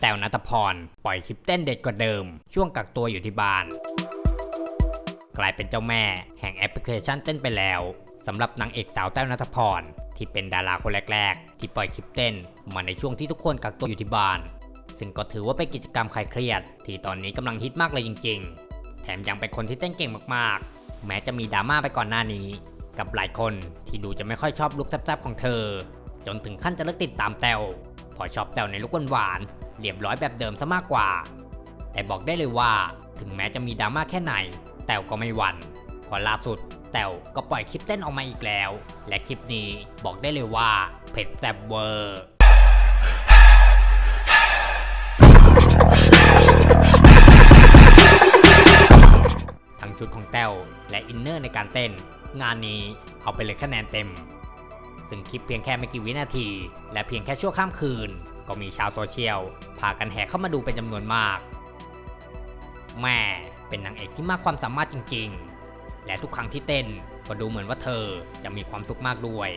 แต้วนัทพร ปล่อยคลิปเต้นเด็ดกว่าเดิม ช่วงกักตัวอยู่ที่บ้าน กลายเป็นเจ้าแม่ แห่งแอปพลิเคชันเต้นไปแล้วสำหรับนางเอกสาวแต้วนัทพร ที่เป็นดาราคนแรก ๆ ที่ปล่อยคลิปเต้น มาในช่วงที่ทุกคนกักตัวอยู่ที่บ้าน ซึ่งก็ถือว่าเป็นกิจกรรมคลายเครียด ที่ตอนนี้กำลังฮิตมากเลยจริง ๆ แถมยังเป็นคนที่เต้นเก่งมากๆ แม้จะมีดราม่าไปก่อนหน้านี้ กับหลายคนที่ดูจะไม่ค่อยชอบลุคแซ่บๆของเธอ จนถึงขั้นจะเลิกติดตามแต้วเพอชอบแต้วในลุคหวานๆ เรียบร้อยแบบเดิมซะมากกว่า แต่บอกได้เลยว่าถึงแม้จะมีดราม่าแค่ไหน แต้วก็ไม่หวั่นพอล่าสุด แต้วก็ปล่อยคลิปเต้นออกมาอีกแล้ว และคลิปนี้บอกได้เลยว่าเผ็ดแซ่บเวอร์ทั้งชุดของแต้วและอินเนอร์ในการเต้น งานนี้เอาไปเลยคะแนนเต็ม ซึ่งคลิปเพียงแค่ไม่กี่วินาที และเพียงแค่ชั่วข้ามคืนก็มีชาวโซเชียลพากันแห่เข้ามาดูเป็นจำนวนมาก แม่เป็นนางเอกที่มากความสามารถจริงๆ และทุกครั้งที่เต้นก็ดูเหมือนว่าเธอจะมีความสุขมากด้วย